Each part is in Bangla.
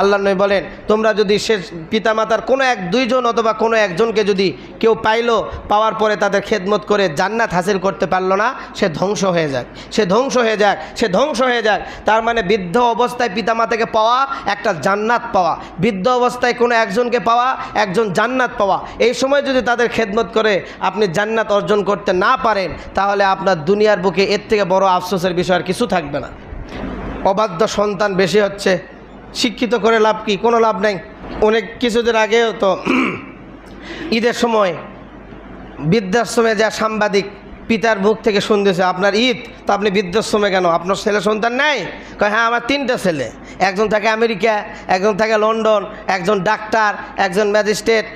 আল্লাহ নয় বলেন, তোমরা যদি সে পিতামাতার কোনো এক দুইজন অথবা কোনো একজনকে যদি কেউ পাইলো, পাওয়ার পরে তাদের খেদমত করে জান্নাত হাসিল করতে পারল না, সে ধ্বংস হয়ে যাক। সে ধ্বংস হয়ে যাক, সে ধ্বংস হয়ে যাক। তার মানে বৃদ্ধ অবস্থায় পিতামাতাকে পাওয়া, একটা জান্নাত পাওয়া। বৃদ্ধ অবস্থায় কোনো একজনকে পাওয়া, একজন জান্নাত পাওয়া। এই সময় যদি তাদের খেদমত করে আপনি জান্নাত অর্জন করতে না পারেন, তাহলে আপনার দুনিয়ার বুকে এর থেকে বড় আফসোসের বিষয় আর কিছু থাকবে না। অবাধ্য সন্তান বেশি হচ্ছে। শিক্ষিত করে লাভ কি? কোনো লাভ নেই। অনেক কিছুদিন আগেও তো ঈদের সময় বৃদ্ধাশ্রমে যা সাংবাদিক পিতার মুখ থেকে শুনতেছে, আপনার ঈদ, তো আপনি বৃদ্ধাশ্রমে কেন? আপনার ছেলে সন্তান নাই? কয় হ্যাঁ আমার তিনটা ছেলে। একজন থাকে আমেরিকা, একজন থাকে লন্ডন, একজন ডাক্তার, একজন ম্যাজিস্ট্রেট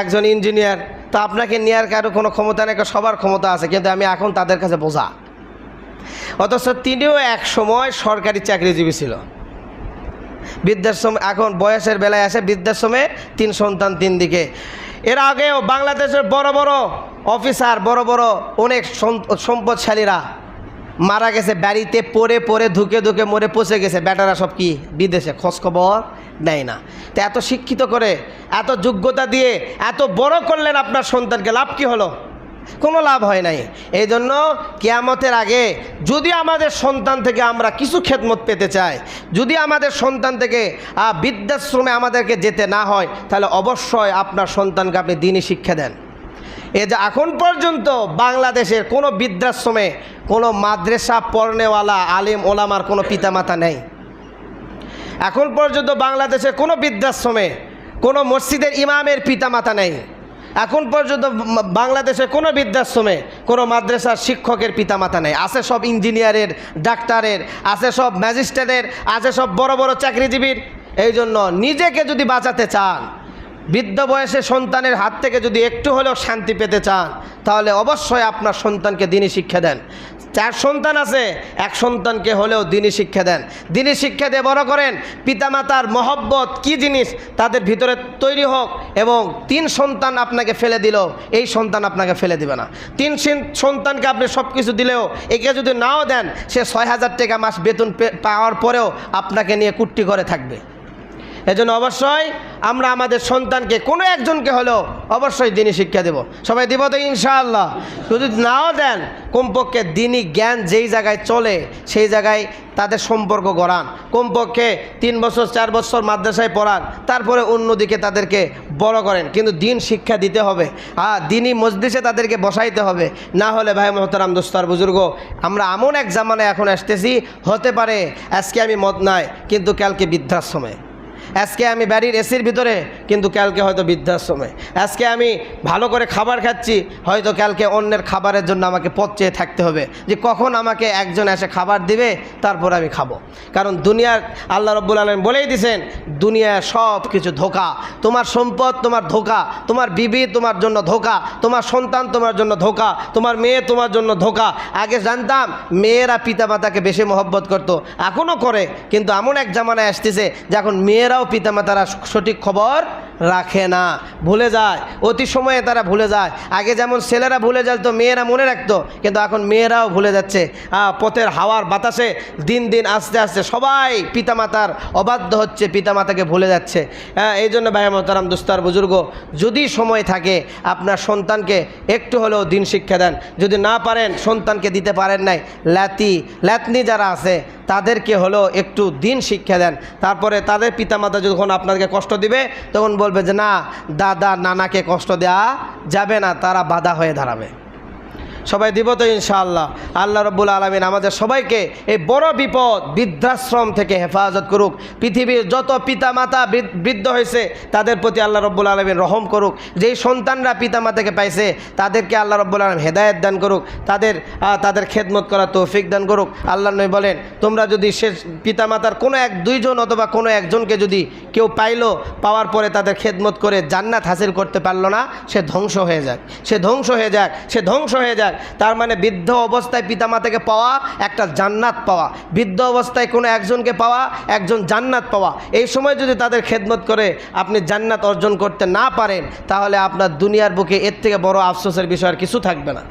একজন ইঞ্জিনিয়ার। তো আপনাকে নেওয়ার কারও কোনো ক্ষমতা নেই? সবার ক্ষমতা আছে, কিন্তু আমি এখন তাদের কাছে বোঝা। অথচ তিনিও এক সময় সরকারি চাকরিজীবী ছিল। বৃদ্ধাশ্রম, এখন বয়সের বেলায় আসে বৃদ্ধাশ্রমে তিন সন্তান তিন দিকে। এর আগেও বাংলাদেশের বড় বড় অফিসার, বড় বড় অনেক সম্পদশালীরা মারা গেছে, বাড়িতে পড়ে পড়ে ধুকে ধুকে মরে পচে গেছে। বেটারা সব কি? বিদেশে খোঁজখবর নেয় না। তো এত শিক্ষিত করে, এত যোগ্যতা দিয়ে, এত বড় করলেন আপনার সন্তানকে, লাভ কি হলো? কোনো লাভ হয় নাই। এই জন্য কেয়ামতের আগে যদি আমাদের সন্তান থেকে আমরা কিছু খেদমত পেতে চাই, যদি আমাদের সন্তান থেকে বৃদ্ধাশ্রমে আমাদেরকে যেতে না হয়, তাহলে অবশ্যই আপনার সন্তানকে আপনি দিনই শিক্ষা দেন। এ যে এখন পর্যন্ত বাংলাদেশের কোনো বৃদ্ধাশ্রমে, কোনো মাদ্রাসা পড়নেওয়ালা, আলিম, ওলামার কোনো পিতামাতা নেই। এখন পর্যন্ত বাংলাদেশে কোনো বৃদ্ধাশ্রমে, কোনো মসজিদের ইমামের পিতামাতা নেই। এখন পর্যন্ত বাংলাদেশে কোনো বৃদ্ধাশ্রমে কোনো মাদ্রাসার শিক্ষকের পিতামাতা নেই। আছে সব ইঞ্জিনিয়ারের, ডাক্তারের, আছে সব ম্যাজিস্ট্রেটের, আছে সব বড় বড় চাকরিজীবীর। এই জন্য নিজেকে যদি বাঁচাতে চান, বৃদ্ধ বয়সে সন্তানের হাত থেকে যদি একটু হলেও শান্তি পেতে চান, তাহলে অবশ্যই আপনার সন্তানকে দিনই শিক্ষা দেন। চার সন্তান আছে, এক সন্তানকে হলেও দিনই শিক্ষা দেন। দিনই শিক্ষা দিয়ে বড় করেন, পিতামাতার মহব্বত কি জিনিস, তাদের ভিতরে তৈরি হোক এবং তিন সন্তান আপনাকে ফেলে দিল, এই সন্তান আপনাকে ফেলে দিবে না। তিন সিন- সন্তানকে আপনি সব কিছু দিলেও, একে যদি নাও দেন, সে ছয় হাজার টাকা মাস বেতন পাওয়ার পরেও আপনাকে নিয়ে কুট্টি করে থাকবে। এজন্য অবশ্যই আমরা আমাদের সন্তানকে, কোনো একজনকে হলেও অবশ্যই দিনই শিক্ষা দেব। সবাই দিব তো ইনশাআল্লাহ। যদি নাও দেন, কমপক্ষে দিনই জ্ঞান যেই জায়গায় চলে, সেই জায়গায় তাদের সম্পর্ক গড়ান। কমপক্ষে তিন বছর, চার বছর মাদ্রাসায় পড়ান, তারপরে অন্যদিকে তাদেরকে বড় করেন। কিন্তু দিন শিক্ষা দিতে হবে। হ্যাঁ দিনই মসজিদে তাদেরকে বসাইতে হবে। না হলে ভাই মহতারাম দোস্তার বুজুর্গ, আমরা এমন এক জামানায় এখন আসতেছি, হতে পারে আজকে আমি মত নাই, কিন্তু কালকে বৃদ্ধাশ্রমে। আজকে আমি বাড়ির এসির ভিতরে, কিন্তু কালকে হয়তো বৃদ্ধাশ্রমে। আজকে আমি ভালো করে খাবার খাচ্ছি, হয়তো কালকে অন্যের খাবারের জন্য আমাকে পথ চেয়ে থাকতে হবে। যে কখন আমাকে একজন এসে খাবার দিবে, তারপর আমি খাব। কারণ দুনিয়ার, আল্লাহ রব্বুল আলম বলেই দিছেন, দুনিয়ায় সব কিছু ধোকা। তোমার সম্পদ তোমার ধোকা, তোমার বিবি তোমার জন্য ধোকা, তোমার সন্তান তোমার জন্য ধোকা, তোমার মেয়ে তোমার জন্য ধোকা। আগে জানতাম, মেয়েরা পিতামাতাকে বেশি মহব্বত করতো এখনও করে, কিন্তু এমন এক জামানায় আসতেছে যে এখন মেয়েরাও পিতামাতারা সঠিক খবর রাখে না। ভুলে যায়। অতি সময়ে তারা ভুলে যায়। আগে যেমন ছেলেরা ভুলে যায় তো মেয়েরা মনে রাখতো, কিন্তু এখন মেয়েরাও ভুলে যাচ্ছে। পথের হাওয়ার বাতাসে দিন দিন আস্তে আস্তে সবাই পিতামাতার অবাধ্য হচ্ছে, পিতামাতাকে ভুলে যাচ্ছে। হ্যাঁ এই জন্য ভাই মহতারাম, দুস্তার বুজুর্গ, যদি সময় থাকে, আপনার সন্তানকে একটু হলেও দিন শিক্ষা দেন। যদি না পারেন, সন্তানকে দিতে পারেন নাই। ল্যাতি, ল্যাতনি যারা আছে তাদেরকে হলো একটু দিন শিক্ষা দেন। তারপরে তাদের পিতামাতা যখন আপনাকে কষ্ট দিবে, তখন বলবে যে, না, দাদা, নানাকে কষ্ট দেয়া যাবে না, তারা বাধা হয়ে দাঁড়াবে। সবাই দিব তো ইনশাআল্লাহ। আল্লাহ রব্বুল আলমিন আমাদের সবাইকে এই বড় বিপদ, বৃদ্ধাশ্রম থেকে হেফাজত করুক। পৃথিবীর যত পিতামাতা বৃদ্ধ- বৃদ্ধ হয়েছে, তাদের প্রতি আল্লাহ রব্বুল আলমিন রহম করুক। যেই সন্তানরা পিতামাতাকে পাইছে, তাদেরকে আল্লাহ রব্বুল আলম হেদায়ত দান করুক। তাদের তাদের খেদমত করা তৌফিক দান করুক। আল্লাহ নয় বলেন, তোমরা যদি সে পিতা মাতার কোনো এক দুইজন অথবা কোনো একজনকে যদি কেউ পাইলো, পাওয়ার পরে তাদের খেদমত করে জান্নাত হাসিল করতে পারল না, সে ধ্বংস হয়ে যাক। সে ধ্বংস হয়ে যাক, সে ধ্বংস হয়ে যাক। তার মানে বৃদ্ধ অবস্থায় পিতামাতাকে পাওয়া একটা জান্নাত পাওয়া। বৃদ্ধ অবস্থায় কোনো একজনকে পাওয়া, একজন জান্নাত পাওয়া। এই সময় যদি তাদের খেদমত করে আপনি জান্নাত অর্জন করতে না পারেন, তাহলে আপনার দুনিয়ার বুকে এর থেকে বড় আফসোসের বিষয় আর কিছু থাকবে না।